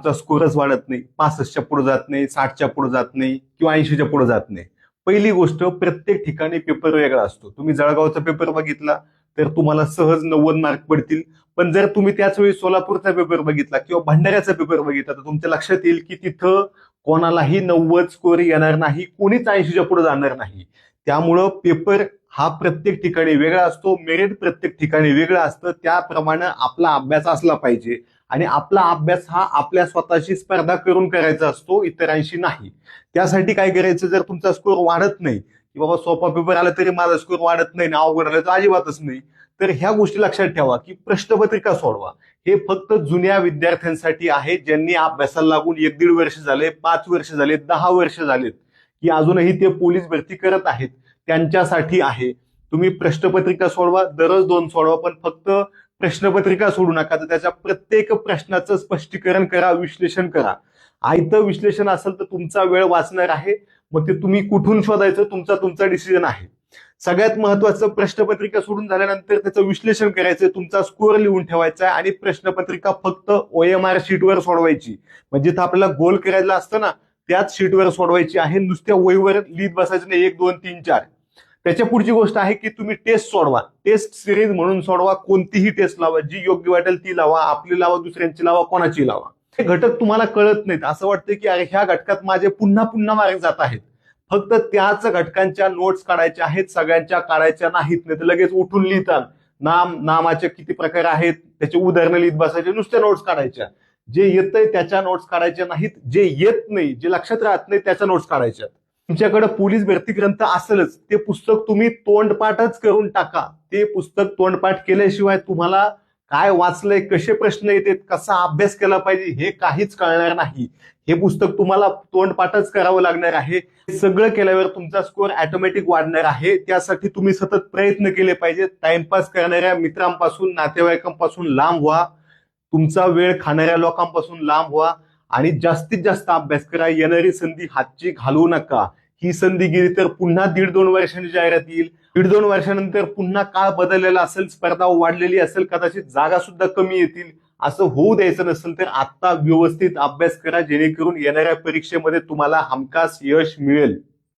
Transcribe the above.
आमचा स्कोरच वाढत नाही. पासष्टच्या पुढे जात नाही साठच्या पुढे जात नाही किंवा ऐंशीच्या पुढे जात नाही. पहिली गोष्ट प्रत्येक ठिकाणी पेपर वेगळा असतो. तुम्ही जळगावचा पेपर बघितला तर तुम्हाला सहज नव्वद मार्क पडतील. पण जर तुम्ही त्याच वेळी सोलापूरचा पेपर बघितला किंवा भंडाऱ्याचा पेपर बघितला तर तुमच्या लक्षात येईल की तिथं कोणालाही नव्वद स्कोर येणार नाही कोणीच ऐंशीच्या पुढे जाणार नाही. त्यामुळं पेपर हा प्रत्येक ठिकाणी वेगळा असतो मेरिट प्रत्येक ठिकाणी वेगळा असतं. त्याप्रमाणे आपला अभ्यास असला पाहिजे. आणि आपला अभ्यास हा आपल्या स्वतःशी स्पर्धा करून करायचा असतो इतरांशी नाही. त्यासाठी काय करायचं जर तुमचा स्कोर वाढत नाही की बाबा सोपा पेपर आला तरी माझा स्कोर वाढत नाही ना अवघड आलं तर अजिबातच नाही. तर ह्या गोष्टी लक्षात ठेवा की प्रश्नपत्रिका सोडवा. हे फक्त जुन्या विद्यार्थ्यांसाठी आहे ज्यांनी अभ्यासाला लागून एक दीड वर्ष झाले पाच वर्ष झाले दहा वर्ष झालेत की अजूनही ते पोलीस भरती करत आहेत त्यांच्यासाठी आहे. तुम्ही प्रश्नपत्रिका सोडवा दररोज दोन सोडवा पण फक्त प्रश्नपत्रिका सोडू नका तर त्याच्या प्रत्येक प्रश्नाचं स्पष्टीकरण करा विश्लेषण करा. आयतं विश्लेषण असेल तर तुमचा वेळ वाचणार आहे मग ते तुम्ही कुठून शोधायचं तुमचा तुमचा डिसिजन आहे. सगळ्यात महत्वाचं प्रश्नपत्रिका सोडून झाल्यानंतर त्याचं विश्लेषण करायचं तुमचा स्कोअर लिहून ठेवायचा आहे आणि प्रश्नपत्रिका फक्त ओएमआर शीटवर सोडवायची. म्हणजे जिथं आपल्याला गोल करायला असतं ना त्याच शीटवर सोडवायची आहे नुसत्या वहीवर लिहित बसायचं नाही एक दोन तीन चार. त्याच्या पुढची गोष्ट आहे की तुम्ही टेस्ट सोडवा. टेस्ट सिरीज म्हणून सोडवा कोणतीही टेस्ट लावा. जी योग्य वाटेल ती लावा आपली लावा दुसऱ्यांची लावा कोणाची लावा. हे घटक तुम्हाला कळत नाहीत. असं वाटतं की अरे ह्या घटकात माझे पुन्हा पुन्हा मार्ग जात आहेत. फक्त त्याच घटकांच्या नोट्स काढायच्या आहेत सगळ्यांच्या काढायच्या नाहीत. नाही तर लगेच उठून लिहितात. नाम नामाचे किती प्रकार आहेत त्याचे उदाहरणं लिहित बसायचे नुसत्या नोट्स काढायच्या. जे येतंय त्याच्या नोट्स काढायच्या नाहीत. जे येत नाही जे लक्षात राहत नाही त्याच्या नोट्स काढायच्या तुमच्याकडे पोलीस भरती ग्रंथ असेलच ते पुस्तक तुम्ही तोंडपाठच करून टाका. ते पुस्तक तोंडपाठ केल्याशिवाय तुम्हाला काय वाचलंय कसे प्रश्न येतात कसा अभ्यास केला पाहिजे हे काहीच कळणार नाही. हे पुस्तक तुम्हाला तोंडपाठच करावं लागणार आहे. हे सगळं केल्यावर तुमचा स्कोअर ऑटोमॅटिक वाढणार आहे. त्यासाठी तुम्ही सतत प्रयत्न केले पाहिजे टाइमपास करणाऱ्या मित्रांपासून नातेवाईकांपासून लांब व्हा. तुमचा वेळ खाणाऱ्या लोकांपासून लांब व्हा. आणि जास्तीत जास्त अभ्यास करा. येणारी संधी हातची घालवू नका. ही संधी गेली तर पुन्हा दीड दोन वर्षांनी जाहिरात येईल. दीड दोन वर्षानंतर पुन्हा काळ बदललेला असेल स्पर्धा वाढलेली असेल कदाचित जागा सुद्धा कमी येतील. असं होऊ द्यायचं नसेल तर आता व्यवस्थित अभ्यास करा जेणेकरून येणाऱ्या परीक्षेमध्ये तुम्हाला हमखास यश मिळेल.